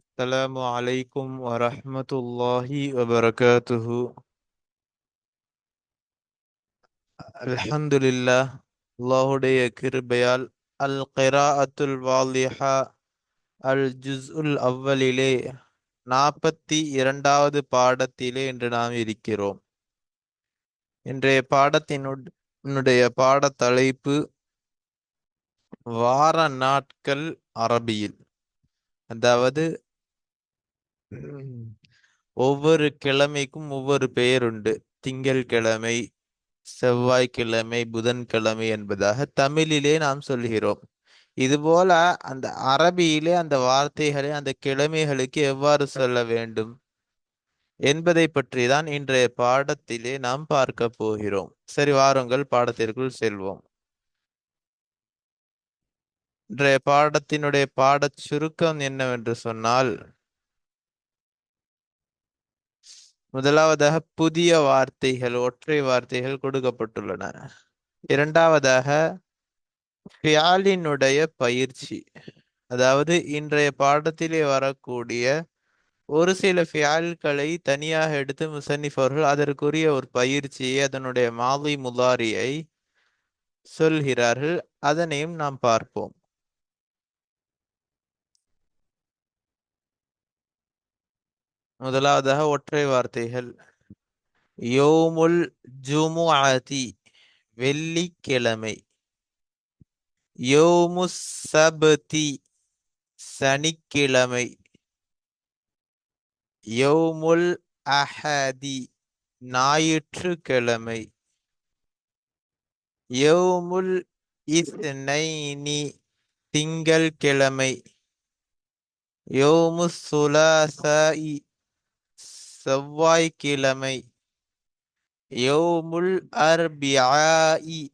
السلام عليكم ورحمة الله وبركاته الحمد لله அல்லாஹுடைய கிருபையால் அல் கிராஅத்துல் வாலிஹா அல் ஜுஸ்உல் அவ்வலிலே நாற்பத்தி இரண்டாவது பாடத்திலே இன்று நாம் இருக்கிறோம் இன்றைய பாடத்தினுடைய பாடத் தலைப்பு வார நாட்கள் அரபியில். அதாவது ஒவ்வொரு கிழமைக்கும் ஒவ்வொரு பெயர் உண்டு திங்கட்கிழமை செவ்வாய்க்கிழமை புதன்கிழமை என்பதாக தமிழிலே நாம் சொல்கிறோம். இதுபோல அந்த அரபியிலே அந்த வார்த்தைகளை அந்த கிழமைகளுக்கு எவ்வாறு சொல்ல வேண்டும் என்பதை பற்றி தான் இன்றைய பாடத்திலே நாம் பார்க்க போகிறோம். சரி வாருங்கள் பாடத்திற்குள் செல்வோம். இன்றைய பாடத்தினுடைய பாடச் சுருக்கம் என்னவென்று சொன்னால் முதலாவதாக புதிய வார்த்தைகள் ஒற்றை வார்த்தைகள் கொடுக்கப்பட்டுள்ளன. இரண்டாவதாக ஃபியாலினுடைய பயிற்சி. அதாவது இன்றைய பாடத்திலே வரக்கூடிய ஒரு சில ஃபியால்களை தனியாக எடுத்து முசன்னிஃப் அவர்கள் அதற்குரிய ஒரு பயிற்சியை அதனுடைய மாலை முலாரியை சொல்கிறார்கள். அதனையும் நாம் பார்ப்போம். முதலாவதாக ஒற்றை வார்த்தைகள். யோமுல் ஜுமுஅதி வெள்ளிக்கிழமை. யோமு சபதி சனிக்கிழமை. யோமுல் அஹதி ஞாயிற்றுக்கிழமை. யோமுல் இஸ்னைனி திங்கள் கிழமை யோமு சுலாசாயி செவ்வாய்க்கிழமை. யோமுல் அர்பியாயி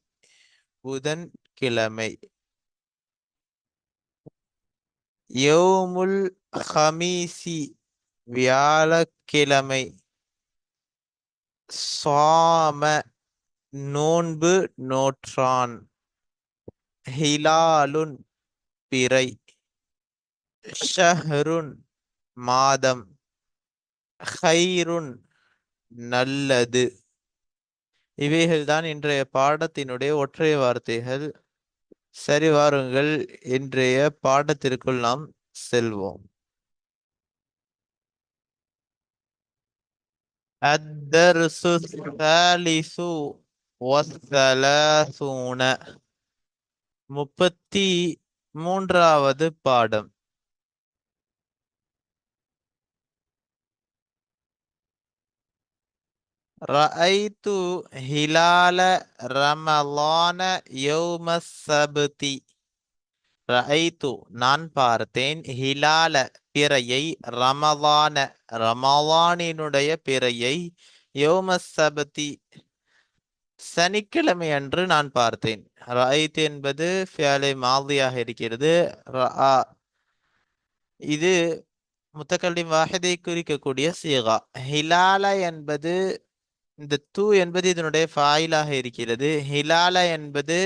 புதன் கிழமை யோமுல் ஹமீசி வியாழக்கிழமை. சாம நோன்பு நோற்றான். ஹிலாலுன் பிறை. ஷஹருன் மாதம். ஹைருன் நல்லது இவைகள்தான் இன்றைய பாடத்தினுடைய ஒற்றை வார்த்தைகள் சரி வாருங்கள் இன்றைய பாடத்திற்குள் நாம் செல்வோம் الدرس الثالث والثلاثون முப்பத்தி மூன்றாவது பாடம் ரஐத்து ஹிலால ரமலான யௌமஸ் சபதி ரஐத்து நான் பார்த்தேன் ஹிலால பிறையை ரமலான ரமலானினுடைய பிறையை யோமஸ் சபதி சனிக்கிழமை அன்று நான் பார்த்தேன். ரஐத்து என்பது ஃபியாலை மாதிரியாக இருக்கிறது. இது முத்தக்கல்லிம் வாஹதை குறிக்கக்கூடிய சீகா. ஹிலால என்பது இந்த தூ என்பது இதனுடைய ஃபாயிலாக இருக்கிறது. ஹிலால என்பது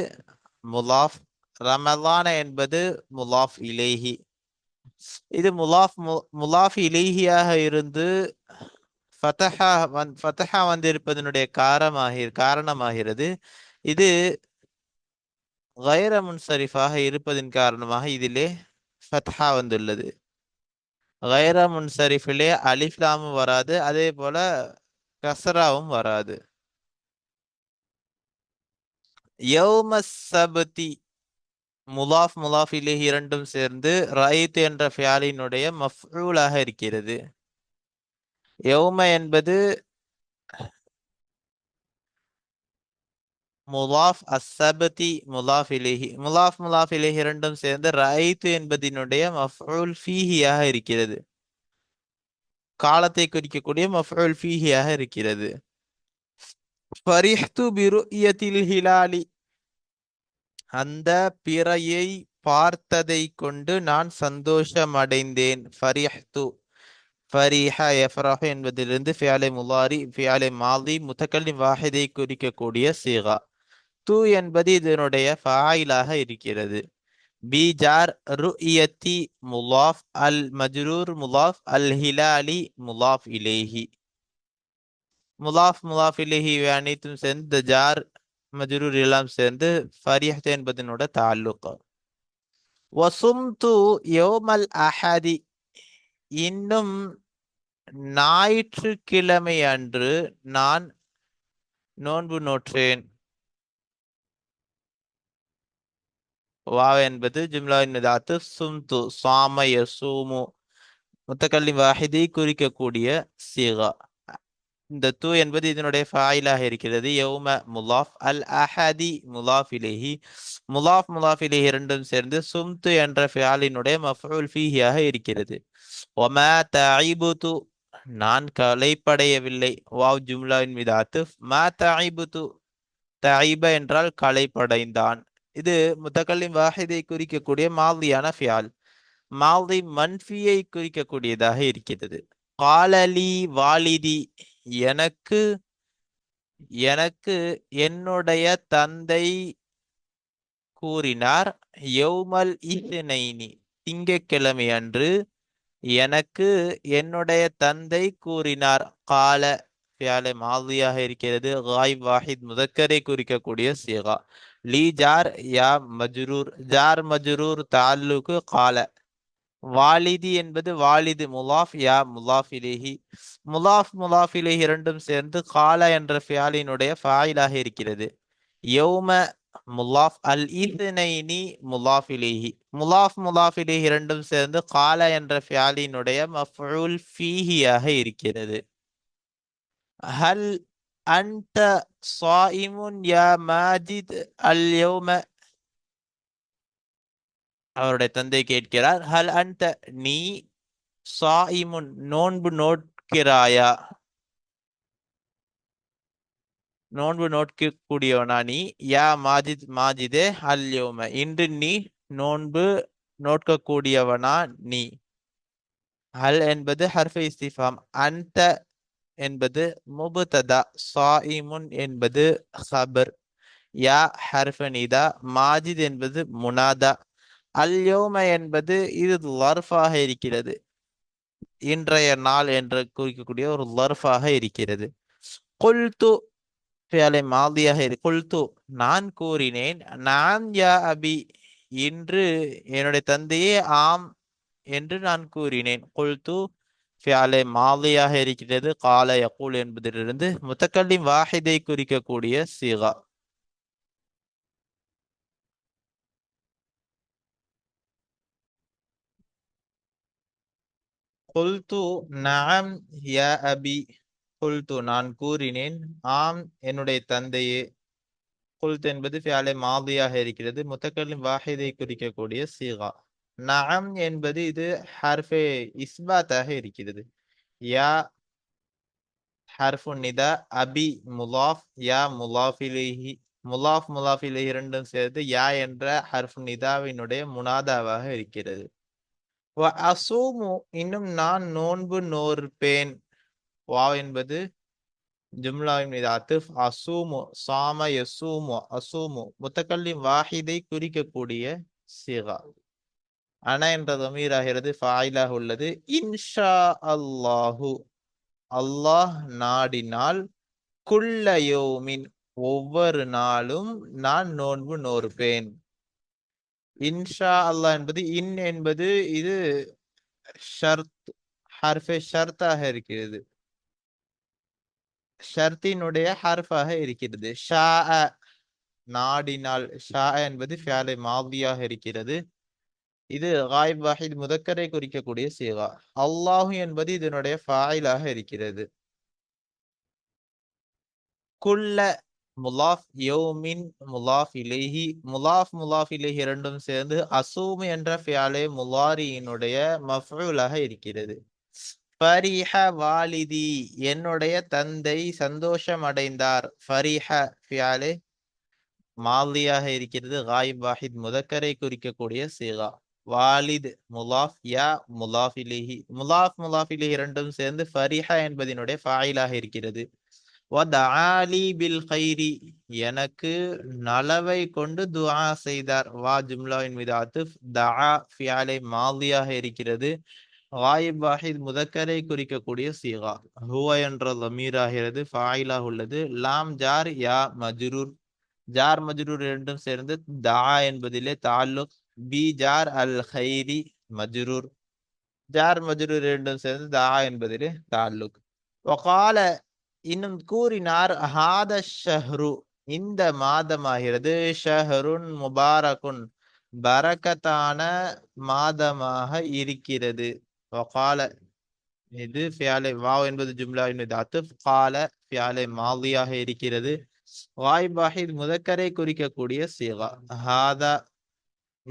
முலாஃப் ரமலான என்பது முலாஃப் இலேஹி. இது முலாஃப் முலாஃப் இலேஹியாக இருந்து ஃபதஹா வந் ஃபதஹா வந்திருப்பதனுடைய காரமாக காரணமாகிறது. இது கைர முன்சரிஃபாக இருப்பதன் காரணமாக இதிலே ஃபத்ஹா வந்துள்ளது. கைர முன்சரிஃபிலே அலிஃப்லாமும் வராது. அதே போல கசராவும் வராது. யௌம சபதி முலாஃப் முலாஃப் இரண்டும் சேர்ந்து ரயித் என்ற ஃபியாலினுடைய மஃபூலாக இருக்கிறது. யௌம என்பது முலாஃப் அசபதி முலாஃப் இலேஹி முலாஃப் முலாஃப் இலேஹி இரண்டும் சேர்ந்து ரயித் என்பதனுடைய மஃபூல் ஃபீஹியாக இருக்கிறது. காலத்தை குறிக்கக்கூடிய மஃபூல் ஃபீஹியாக இருக்கிறது. ஃபரிஹ்து பிருயத்தில் ஹிலாலி. அந்த பிறையை பார்த்ததை கொண்டு நான் சந்தோஷம் அடைந்தேன் ஃபரிஹ்து. ஃபரிஹ எஃப்ரஹு என்பதிலிருந்து ஃபியாலை முலாரி ஃபியாலை மாலி முத்தக்கல்லி வாஹிதை குறிக்கக்கூடிய சீகா. து என்பது இதனுடைய ஃபாயிலாக இருக்கிறது. பி ஜார் ருஇயத்தி முலாஃப் அல் மஜ்ரூர் முலாஃப் அல் ஹிலாலி முலாஃப் இலேஹி முலாஃப் முலாஃப் இலேஹி இவை அனைத்தும் சேர்ந்து ஜார் மஜ்ரூர் எல்லாம் சேர்ந்து ஃபரியஹ் என்பதனோட தாலுக் வசும்து யோமல் அஹதி இன்னும் ஞாயிற்றுக்கிழமை அன்று நான் நோன்பு நோற்றேன். வாவ் என்பது ஜும்லாவின் மிதாத்து சும்து சாம யசூமு முத்தக்கல்லி வாஹிதை குறிக்கக்கூடிய சீகா. இந்த து என்பது இதனுடைய ஃபாயிலாக இருக்கிறது. யௌம முலாஃப் அல் அஹதி முலாஃப் இலேஹி முலாஃப் முலாஃப் இலேஹி இரண்டும் சேர்ந்து சும்து என்ற ஃபியாலினுடைய மஃபூல் ஃபீஹியாக இருக்கிறது. ஒம தஐபுது நான் கலைப்படையவில்லை. வாவ் ஜும்லாவின் மிதாத்து மா தஐபுது தஐப என்றால் கலைப்படைந்தான். இது முத்தக்கல்லிம் வாஹிதை குறிக்கக்கூடிய மாதியான ஃபியால். மாதி மன்ஃபியை குறிக்கக்கூடியதாக இருக்கிறது. காலலி வாலிதி எனக்கு எனக்கு என்னுடைய தந்தை கூறினார் யௌமல் இஸ்னைனி திங்கக்கிழமை அன்று எனக்கு என்னுடைய தந்தை கூறினார். கால ஃபியாலே மாதியாக இருக்கிறது. காய் வாஹித் முதக்கரை குறிக்கக்கூடிய சீகா. லீ ஜார் யா மஜ்ரூர் ஜார் மஜ்ரூர் தாலுக்கு கால. வாலிதி என்பது வாலிது முலாஃப் யா முலாஃப் இலேஹி. முலாஃப் முலாஃப் இலேஹி இரண்டும் சேர்ந்து கால என்ற ஃபியாலினுடைய ஃபாயிலாக இருக்கிறது. யௌம முலாஃப் அல் இத்னைனி முலாஃப் இலேஹி. முலாஃப் முலாஃப் இலேஹி இரண்டும் சேர்ந்து கால என்ற ஃபியாலினுடைய மஃபூல் ஃபீஹியாக இருக்கிறது. ஹல் அன்ட சாயிமுன் யா மாஜித் அல் யௌம அவருடைய தந்தை கேட்கிறார் ஹல் அன்ட நீ சாயிமுன் நோன்பு நோட்கிறாயா நோன்பு நோட்கக்கூடியவனா நீ யா மாஜித் மாஜிதே அல்யோம இன்று நீ நோன்பு நோட்கக்கூடியவனா நீ. ஹல் என்பது ஹர்ஃபை இஸ்திஃபாம். அந்த என்பது முபுததா சாயிமுன் என்பது ஹபர் யா ஹர்ஃபனிதா மாஜித் என்பது முனாதா. அல்யோம என்பது இது லர்ஃபாக இருக்கிறது. இன்றைய நாள் என்று குறிக்கக்கூடிய ஒரு லர்ஃபாக இருக்கிறது. கொல்து வேலை மாதியாக இரு கொல்து நான் கூறினேன் நான் யா அபி இன்று என்னுடைய தந்தையே ஆம் என்று நான் கூறினேன். கொல்து ஃபியாலே மாதியாக இருக்கிறது. கால யகூல் என்பதிலிருந்து முத்தக்கல்லிம் வாஹிதை குறிக்கக்கூடிய சீகா. குல்து நாம் யா அபி குல்து நான் கூறினேன். ஆம் என்னுடைய தந்தையே. குல்த் என்பது ஃபியாலே மாதியாக இருக்கிறது. முத்தக்கல்லிம் வாஹிதை குறிக்கக்கூடிய சீகா. நஅம் என்பது இது ஹர்ஃபே இஸ்பாத்தாக இருக்கிறது. யா ஹர்ஃபு நிதா அபி முலாஃப் யா முலாஃபிலேஹி முலாஃப் முலாஃபிலே இரண்டும் சேர்த்து யா என்ற ஹர்ஃபு நிதாவினுடைய முனாதாவாக இருக்கிறது. அசூமு இன்னும் நான் நோன்பு நோர்பேன் வா என்பது ஜும்லாவின் மீது அத்துஃப். அசூமு சாம யசூமு அசூமு முத்தக்கல்லிம் வாஹிதை குறிக்கக்கூடிய சிகா. அன என்ற தமீராகிறது ஃபாயிலாக உள்ளது. இன்ஷா அல்லாஹு அல்லாஹ் நாடினால் குள்ளயோமின் ஒவ்வொரு நாளும் நான் நோன்பு நோர்பேன் இன்ஷா அல்லாஹ் என்பது இன் என்பது இது ஷர்த் ஹர்ஃபே ஷர்த்தாக இருக்கிறது. ஷர்த்தினுடைய ஹர்ஃபாக இருக்கிறது. ஷா நாடினால் ஷா என்பது ஃபியாலை மாதியாக இருக்கிறது. இது காயிப் வாஹித் முதக்கரை குறிக்கக்கூடிய சீகா. அல்லாஹு என்பது இதனுடைய ஃபாயிலாக இருக்கிறது. குல்ல முலாஃப் யோமின் முலாஃப் இலேஹி. முலாஃப் முலாஃப் இலேஹி இரண்டும் சேர்ந்து அசூம் என்ற ஃபியாலே முலாரியினுடைய மஃபூலாக இருக்கிறது. ஃபரிஹ வாலிதி என்னுடைய தந்தை சந்தோஷம் அடைந்தார். ஃபரிஹ ஃபியாலே மாலியாக இருக்கிறது. காயிப் வாஹித் முதக்கரை குறிக்கக்கூடிய சீகா. வாலித் முலாஃப் யா முலாஃப் முலாஃப் முலாஃப் இரண்டும் சேர்ந்து ஃபரிஹா என்பதனுடைய ஃபாயிலாக இருக்கிறது. வதாலி பில் ஹைரி எனக்கு நலவை கொண்டு துஆ செய்தார். வா ஜும்லாவின் மீது அத்துஃப் தஆ ஃபியாலை மாதியாக இருக்கிறது. வாயிப் வாஹித் முதக்கரை குறிக்கக்கூடிய சீகா. ஹுவ என்ற லமீராகிறது ஃபாயிலாக உள்ளது. லாம் ஜார் யா மஜ்ரூர். ஜார் மஜ்ரூர் இரண்டும் சேர்ந்து தா என்பதிலே தாலுக் பி ஜார் அல் ஹைரி மஜ்ரூர். ஜார் மஜ்ரூர் இரண்டும் சேர்ந்து தா என்பதில் தாலுக். ஒகால இன்னும் கூறினார் ஹாத ஷஹ்ரு இந்த மாதமாகிறது. ஷஹருன் முபாரகுன் பரக்கத்தான மாதமாக இருக்கிறது. ஒகால இது ஃபியாலை வாவ் என்பது ஜும்லாவின் மீது அத்துஃப் கால ஃபியாலை மாதியாக இருக்கிறது. வாய் வாஹித் முதக்கரை குறிக்கக்கூடிய சீகா. ஹாதா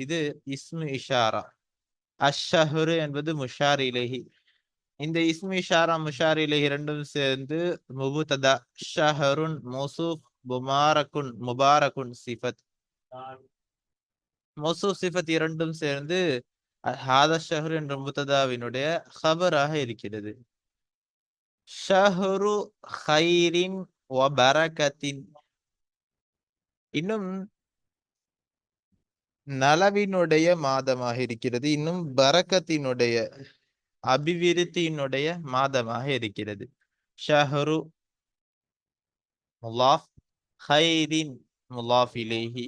இது இஸ்மு இஷாரா. அஷ்ஷஹரு என்பது முஷார் இலஹி. இந்த இஸ்மு இஷாரா முஷார் இலஹி ரெண்டும் சேர்ந்து முபுததா ஷஹருன் மோசூப் முபாரகுன் முபாரகுன் சிஃபத். மௌசூஃப் சிஃபத் இரண்டும் சேர்ந்து ஹாத ஷஹரு என்ற முத்ததாவினுடைய ஹபராக இருக்கிறது. ஷஹரு ஹைரின் வ பரக்கத்தின் இன்னும் நலவினுடைய மாதமாக இருக்கிறது. இன்னும் பரக்கத்தினுடைய அபிவிருத்தியினுடைய மாதமாக இருக்கிறது. ஷஹரு முலாஃப் ஹைரின் முலாஃப் இலேஹி.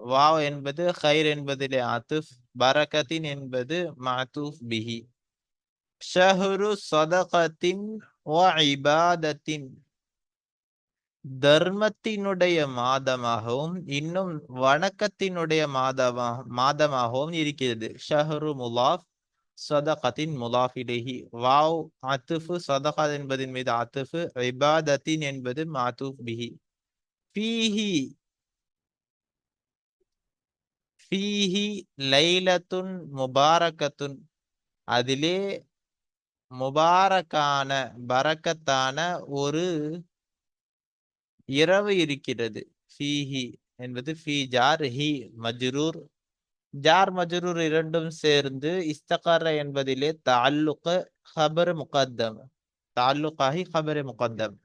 வாவ் என்பது ஹைர் என்பதிலே ஆத்துஃப் பரக்கத்தின் என்பது மாத்தூஃப் பிஹி. ஷஹரு சதகத்தின் வ இபாதத்தின். தர்மத்தினுடைய மாதமாகவும் இன்னும் வணக்கத்தினுடைய மாதமாக மாதமாகவும் இருக்கிறது. ஷஹரு முலாஃப் சதகத்தின் முலாஃபிலேஹி வாவ் அத்துஃபு சதகா என்பதின் மீது அத்துஃபு இபாதத்தின் என்பது மாத்தூஃப் பிஹி. ஃபீஹி ஃபீஹி லைலத்துன் முபாரக்கத்துன் அதிலே முபாரக்கான பரக்கத்தான ஒரு இரவு இருக்கிறது. ஃபீஹி என்பது ஃபீ ஜார் ஹி மஜ்ரூர். ஜார் மஜ்ரூர் இரண்டும் சேர்ந்து இஸ்தகார என்பதிலே தாலுக ஹபர் முகத்தம். தாலுக்காகி ஹபர் முகத்தம்.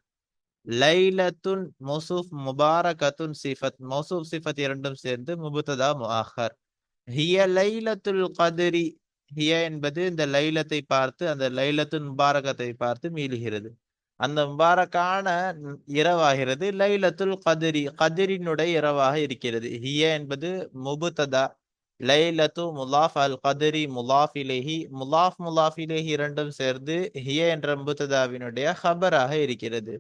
லைலத்துன் மௌசூஃப் முபாரகத்துன் சிஃபத் மௌசூஃப் சிஃபத் இரண்டும் சேர்ந்து முபுத்ததா முஹர் ஹிய லைலத்துல் கதிரி ஹிய என்பது இந்த லைலத்தை பார்த்து அந்த லைலத்துன் முபாரகத்தை பார்த்து மீளுகிறது. அந்த முபாரக்கான இரவாகிறது. லைலத்துல் கதிரி கதிரினுடைய இரவாக இருக்கிறது. ஹிய என்பது முபுத்ததா. லைலத்து முலாஃப் அல் கதிரி முலாஃப் இலேஹி முலாஃப் முலாஃப் இலேஹி இரண்டும் சேர்ந்து ஹிய என்ற முபுத்ததாவினுடைய ஹபராக இருக்கிறது.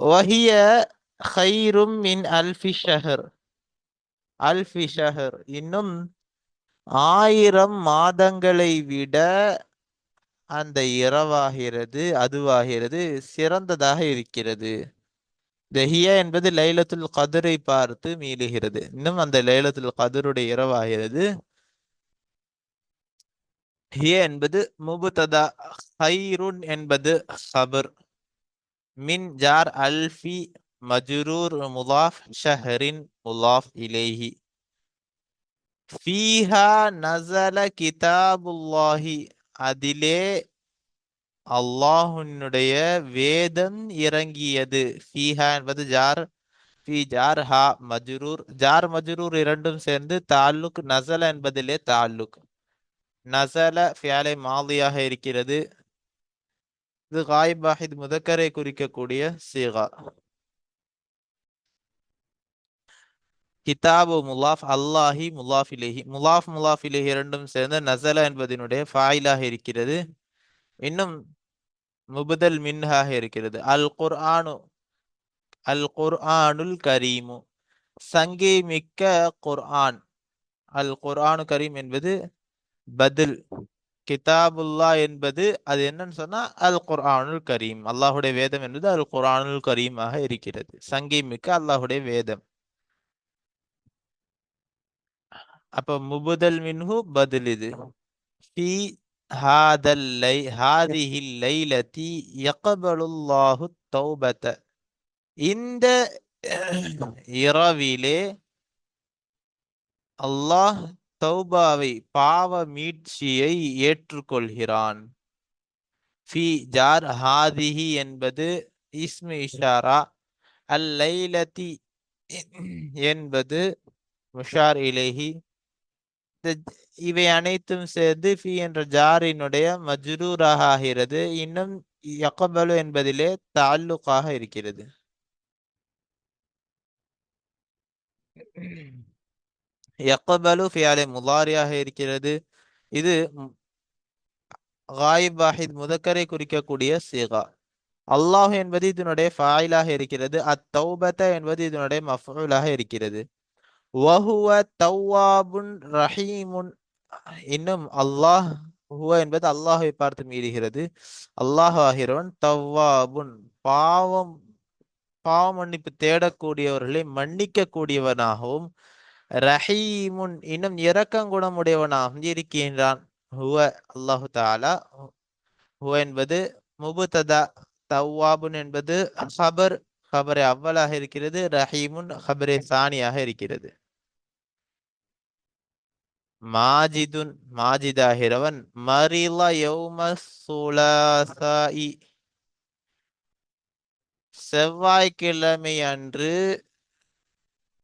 வஹிய ஹைரும் மின் அல்ஃபி ஷஹர். அல்ஃபி ஷஹர். இன்னும் ஆயிரம் மாதங்களை விட அந்த இரவாகிறது அதுவாகிறது சிறந்ததாக இருக்கிறது. தஹியா என்பது லைலத்துல் கதிரை பார்த்து மீளுகிறது. இன்னும் அந்த லைலத்துல் கதிருடைய இரவாகிறது. ஹிய என்பது முபுததா ஹைருன் என்பது ஹபர். மின் ஜார் அல்ஃபி மஜ்ரூர் முலாஃப் ஷஹரின் முலாஃப் இலேஹி. ஃபீஹா நசல கிதாபுல்லாஹி அதிலே அல்லாஹுனுடைய வேதம் இறங்கியது. ஃபீஹா என்பது ஜார் ஃபி ஜார் ஹா மஜ்ரூர். ஜார் மஜ்ரூர் இரண்டும் சேர்ந்து தாலுக் நசல என்பதிலே தாலுக். நசல ஃபியாலை மாதியாக இருக்கிறது. இது காயிப் வாஹித் முதக்கரை குறிக்கக்கூடிய சீகா. கிதாபு முலாஃப் அல்லாஹி முலாஃப் இலேஹி முலாஃப் முலாஃப் இலேஹி இரண்டும் சேர்ந்து நசலா என்பதனுடைய ஃபாயிலாக இருக்கிறது. இன்னும் முபதல் மின்ஹாக இருக்கிறது. அல் குர்ஆனு அல் குர்ஆனுல் கரீமு. சங்கே மிக்க குர்ஆன். அல் குர்ஆனு கரீம் என்பது பதில். கிதாபுல்லா என்பது அது என்னன்னு சொன்னா அல் குர்ஆனுல் கரீம். அல்லாஹுடைய வேதம் என்பது அல் குர்ஆனுல் கரீமாக இருக்கிறது. சங்கை மிக்க அல்லாஹுடைய வேதம். அப்ப முபுதல் மின்ஹு பதில் இது. ஃபி ஹாதல் லை ஹாதிஹில் லைலதி யகபலுல்லாஹு தௌபத. இந்த இரவிலே அல்லாஹ் தௌபாவை பாவ மீட்சியை ஏற்றுக்கொள்கிறான். ஃபி ஜார் ஹாதிஹி என்பது இஸ்மு இஷாரா. அல்லைலதி என்பது முஷார் இலேஹி. இவை அனைத்தும் சேர்ந்து ஃபி என்ற ஜாரினுடைய மஜ்ரூராக ஆகிறது. இன்னும் யக்கபலு என்பதிலே தாலுக்காக இருக்கிறது. யக்கபலு ஃபியாலே முலாரியாக இருக்கிறது. இது காயிப் வாஹித் முதக்கரை குறிக்கக்கூடிய சீகா. அல்லாஹ் என்பது இதனுடைய ஃபாயிலாக இருக்கிறது. அத்தௌபத்த என்பது இதனுடைய மஃபூலாக இருக்கிறது. வஹுவ தவ்வாபுன் ரஹீமுன். இன்னும் அல்லாஹ் ஹுவ என்பது அல்லாஹை பார்த்து மீறுகிறது. அல்லாஹ் ஆகிறவன் தவ்வாபுன் பாவம் பாவ மன்னிப்பு தேடக்கூடியவர்களை மன்னிக்க கூடியவனாகவும் ரஹீமுன் இன்னும் இரக்கங்குணமுடையவனாகவும் இருக்கின்றான். ஹுவ அல்லாஹு தாலா ஹுவ என்பது முபுததா தவ்வாபுன் என்பது ஹபர் ஹபரே அவ்வலாக இருக்கிறது ரஹீமுன் ஹபரே சானியாக இருக்கிறது. மாஜிதுன் மாஜிதாகிறவன் மரில யௌம சுலாசாயி செவ்வாய்க்கிழமை அன்று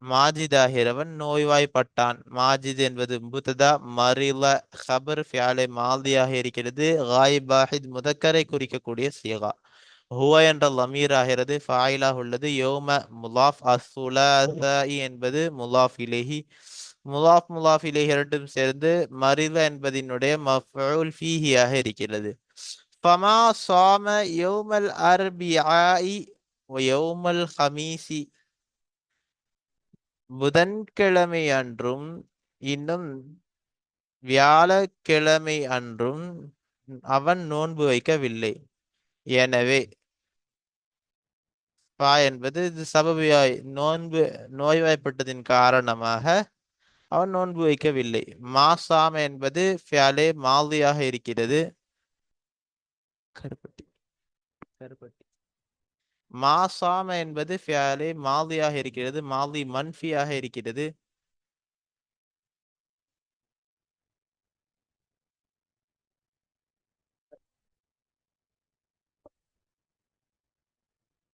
மாஜிதாகிறவன் நோய்வாய்ப்பட்டான். மாஜித் என்பது புத்ததா மரில ஹபர் ஃபியாலே மால்தியாக இருக்கிறது காயிபாஹித் முதக்கரை குறிக்கக்கூடிய சீகா. ஹுவ என்ற லமீர் ஆகிறது ஃபாயிலாக உள்ளது. யோம முலாஃப் அசுலாசாயி என்பது முலாஃப் இலேஹி. முலாஃப் முலாஃப் இலை இரண்டும் சேர்ந்து மரில என்பதினுடைய மஃபூல் ஃபீஹியாக இருக்கிறது. ஃபமா சாம யோமல் அர்பிஆஇ யோமல் ஹமீசி. புதன்கிழமை அன்றும் இன்னும் வியாழக்கிழமை அன்றும் அவன் நோன்பு வைக்கவில்லை. எனவே பா என்பது இது சபபியாய் நோன்பு நோய்வாய்ப்பட்டதின் காரணமாக அவன் நோன்பு வைக்கவில்லை. மாசாம என்பது ஃபியாலே மாலியாக இருக்கிறது. கருப்பட்டி. கருப்பட்டி. மாசாம என்பது ஃபியாலே மாலியாக இருக்கிறது. மாலி மன்ஃபியாக இருக்கிறது.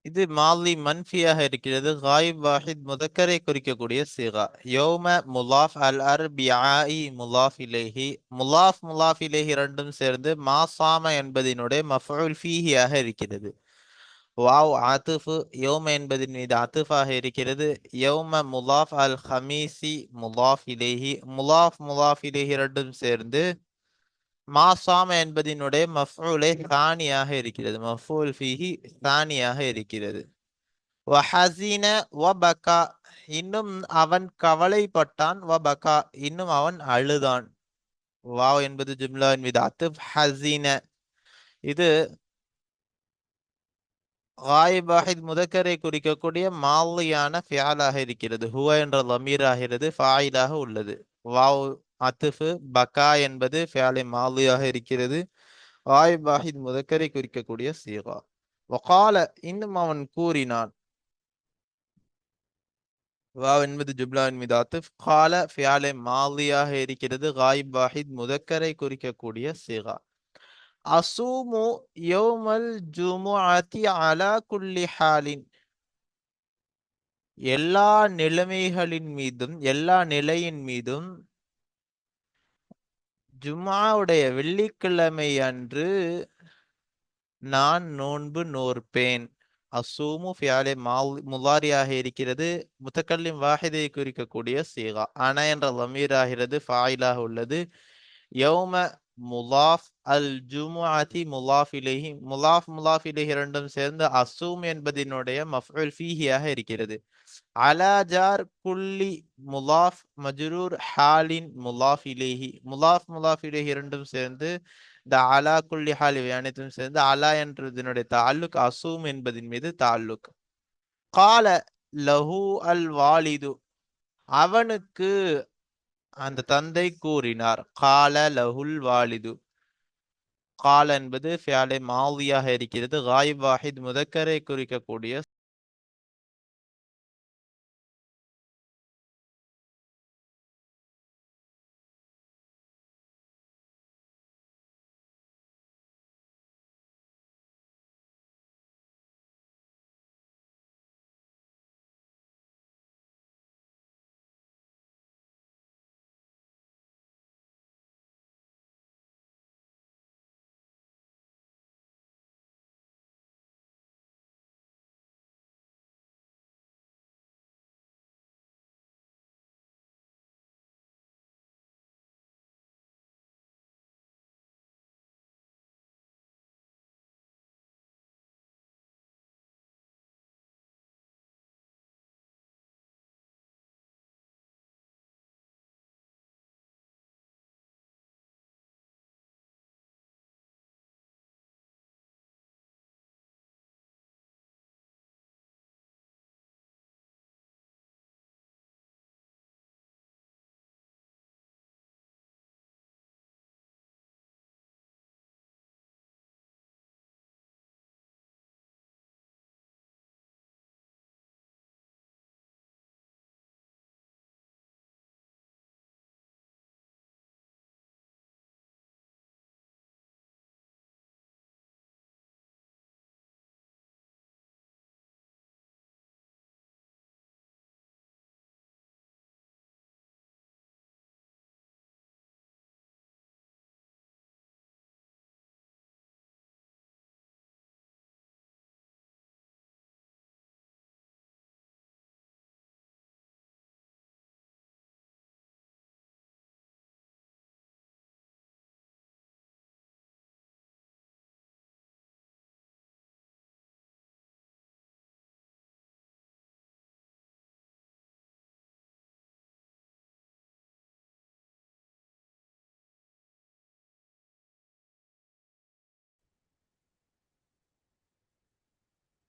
இது மாலி மன்ஃபியாக இருக்கிறது. காயிப் வாஹித் முதக்கரை குறிக்கக்கூடிய சீகா. யோம முலாஃப் அல் அர் பிஆஇ முலாஃப் இலேஹி. முலாஃப் முலாஃப் இலேஹி இரண்டும் சேர்ந்து மாசாம என்பதினுடைய மஃபுல் ஃபீஹியாக இருக்கிறது. வாவ் ஆத்துஃபு. யோம என்பதின் மீது அத்துஃபாக இருக்கிறது. யோம முலாஃப் அல் ஹமீசி முலாஃப் இலேஹி. முலாஃப் முலாஃப் இலேஹி இரண்டும் சேர்ந்து மாசாம என்பதினுடைய மஃபூலே தானியாக இருக்கிறது. மஃபூல் ஃபிஹி தானியாக இருக்கிறது. வஹசின வபகா. இன்னும் அவன் கவலைப்பட்டான். வபகா. இன்னும் அவன் அழுதான். வாவ் என்பது ஜும்லாவின் மீது அத்துப் ஹசீன இது காயிபாஹித் முதக்கரை குறிக்கக்கூடிய மாலியான ஃபியாலாக இருக்கிறது. ஹுவா என்ற லமீர் ஆகிறது ஃபாயிலாக உள்ளது. வாவ் அத்துஃபு பக்கா என்பது ஃபியாலே மாலியாக இருக்கிறது. காயிபாஹித் முதக்கரை குறிக்கக்கூடிய சீகா. ஒகால இன்னும் அவன் கூறினான். வா என்பது ஜுப்லாவின் மீது அத்துஃப். கால ஃபியாலே மாலியாக இருக்கிறது. காயிப் வாஹித் முதக்கரை குறிக்கக்கூடிய சிகா. அசூமு யோமல் ஜுமுஅத்தி அலா குல்லி ஹாலின். எல்லா நிலைமைகளின் மீதும் எல்லா நிலையின் மீதும் ஜும்மாவுடைய வெள்ளிக்கிழமை அன்று நான் நோன்பு நோற்பேன். அசூமு ஃபியாலே மால் முலாரியாக இருக்கிறது. முத்தக்கல்லிம் வாஹிதை குறிக்கக்கூடிய சீகா. அன என்ற லமீர் ஆகிறது ஃபாயிலாக உள்ளது. யௌம முலாஃப் அல் ஜுமுஅதி முலாஃப் இலேஹி முலாஃப் முலாஃப் இலேஹி இரண்டும் சேர்ந்து அசூம் என்பதினுடைய மஃபுல் ஃபீஹியாக இருக்கிறது. அலாஜார் ஜார் முலாஃப் மஜ்ரூர் ஹாலின் முலாஃப் இலேஹி முலாஃப் முலாஃப் இலேஹி இரண்டும் சேர்ந்து இந்த அலா குள்ளி ஹால் இவை அனைத்தும் சேர்ந்து அலா என்றதனுடைய தாலுக் அசூம் என்பதின் மீது தாலுக் கால லஹு அல் வாலிது அவனுக்கு அந்த தந்தை கூறினார் கால லஹுல் வாலிது கால என்பது ஃபியாலை மாவியாக இருக்கிறது காயிப் வாஹித் முதக்கரை குறிக்கக்கூடிய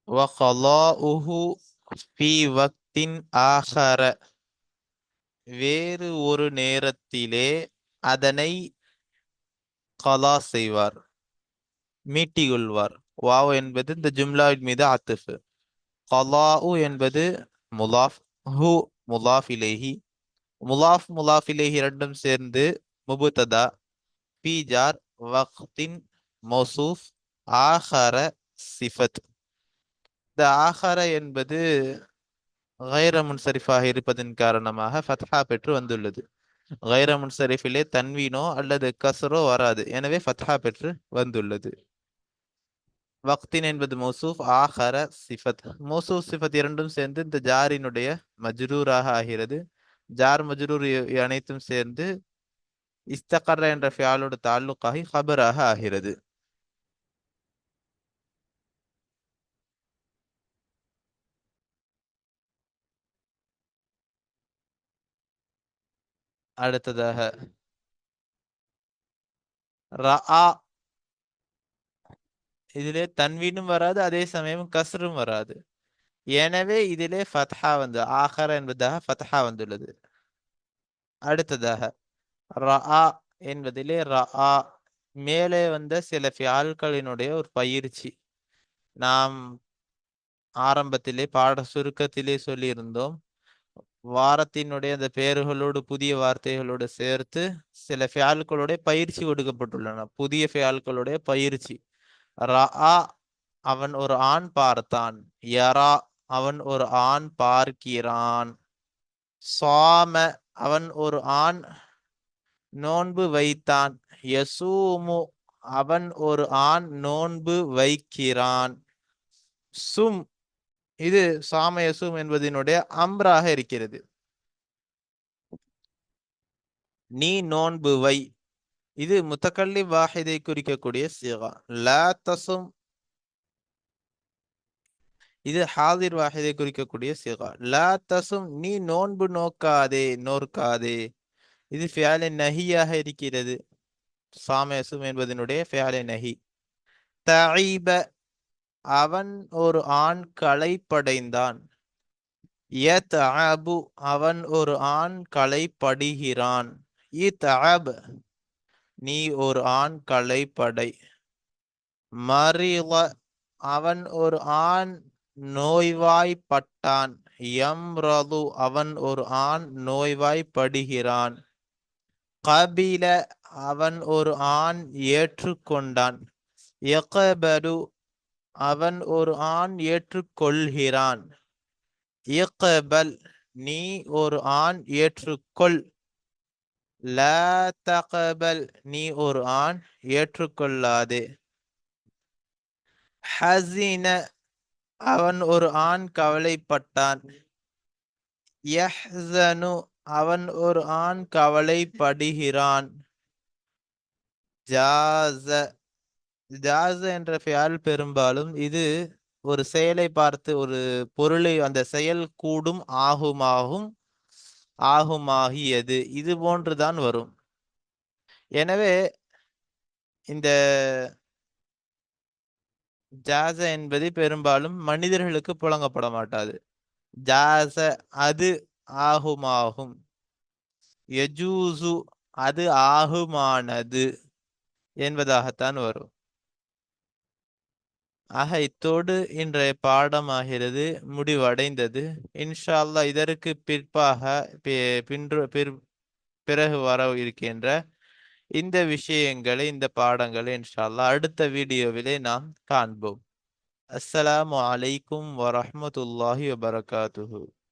வகலாஉஹு ஃபி வக்தின் ஆஹர. வேறு ஒரு நேரத்திலே அதனை கலா செய்வார் மீட்டிக்கொள்வார் வாவ் என்பது இந்த ஜும்லாவின் மீது அத்துஃபு கலாஉ என்பது முலாஃப் ஹு முலாஃப் இலேஹி முலாஃப் முலாஃப் இலேஹி இரண்டும் சேர்ந்து முபுத்ததா. பீஜார் வக்தின் மௌசூஃப் ஆஹர சிஃபத். இந்த ஆஹர என்பது கைர முன்சரிஃபாக இருப்பதன் காரணமாக ஃபத்ஹா பெற்று வந்துள்ளது. கைர முன்சரிஃபிலே தன்வீனோ அல்லது கசரோ வராது. எனவே ஃபத்ஹா பெற்று வந்துள்ளது. வக்தின் என்பது மௌசூஃப் ஆஹர சிஃபத். மௌசூஃப் சிஃபத் இரண்டும் சேர்ந்து இந்த ஜாரினுடைய மஜ்ரூராக ஆகிறது. ஜார் மஜ்ரூர் அனைத்தும் சேர்ந்து இஸ்தகர்ர என்ற ஃபியாலோட தாலுக்காகி ஹபராக ஆகிறது. அடுத்ததாக ரஆ இதிலே தன்வீனும் வராது அதே சமயம் கசரும் வராது. எனவே இதிலே ஃபத்ஹா வந்து ஆஹர என்பதாக ஃபத்ஹா வந்துள்ளது. அடுத்ததாக ரஆ என்பதிலே ரஆ மேலே வந்த சில ஃபியால்களினுடைய ஒரு பயிற்சி. நாம் ஆரம்பத்திலே பாட சுருக்கத்திலே சொல்லியிருந்தோம். வாரத்தினுடைய அந்த பெயர்களோடு புதிய வார்த்தைகளோடு சேர்த்து சில ஃபியால்களுடைய பயிற்சி கொடுக்கப்பட்டுள்ளன புதிய ஃபியால்களுடைய பயிற்சி. ரா அவன் ஒரு ஆண் பார்த்தான். யரா அவன் ஒரு ஆண் பார்க்கிறான். சாம அவன் ஒரு ஆண் நோன்பு வைத்தான். யசூமு அவன் ஒரு ஆண் நோன்பு வைக்கிறான். சும் இது சாமயசும் என்பதனுடைய அம்ராக இருக்கிறது. நீ நோன்பு வை. இது முத்தக்கல்லி வாஹிதை குறிக்கக்கூடிய சிகா. லா தசும். இது ஹாதிர் வாஹிதை குறிக்கக்கூடிய சிகா. லா தசும். நீ நோன்பு நோக்காதே நோர்க்காதே இது ஃபியாலை நஹியாக இருக்கிறது. சாமயசும் என்பதனுடைய ஃபியாலை நஹி. தஈப அவன் ஒரு ஆண் களைப்படைந்தான். யத்அபு அவன் ஒரு ஆண் களைப்படுகிறான். இத்அப் நீ ஒரு ஆண் களைப்படை. மரில அவன் ஒரு ஆண் நோய்வாய்ப்பட்டான். யம்ரது அவன் ஒரு ஆண் நோய்வாய்ப்படுகிறான். கபில அவன் ஒரு ஆண் ஏற்றுக்கொண்டான். யக்பலு அவன் ஒரு ஆண் ஏற்றுக்கொள்கிறான். இயக்கபல் நீ ஒரு ஆண் ஏற்றுக்கொள். ல தகபல் நீ ஒரு ஆண் ஏற்றுக்கொள்ளாதே. ஹசின அவன் ஒரு ஆண் கவலைப்பட்டான். யஹ்சனு அவன் ஒரு ஆண் கவலைப்படுகிறான். ஜாஸ ஜாஸ் என்ற ஃபியால் பெரும்பாலும் இது ஒரு செயலை பார்த்து ஒரு பொருளை அந்த செயல் கூடும் ஆகுமாகும் ஆகுமாகியது. இது போன்றுதான் வரும். எனவே இந்த ஜாச என்பது பெரும்பாலும் மனிதர்களுக்கு புழங்கப்பட மாட்டாது. ஜாச அது ஆகுமாகும். எஜூசு அது ஆகுமானது என்பதாகத்தான் வரும். ஆக இத்தோடு இன்றைய பாடமாகிறது முடிவடைந்தது. இன்ஷால்லா இதற்கு பிற்பாக பின்று பிற்- பிறகு வர இருக்கின்ற இந்த விஷயங்களை இந்த பாடங்களை இன்ஷா அல்லாஹ் அடுத்த வீடியோவிலே நாம் காண்போம். அஸ்ஸலாமு அலைக்கும் வரஹ்மத்துல்லாஹி வபரகாத்துஹு.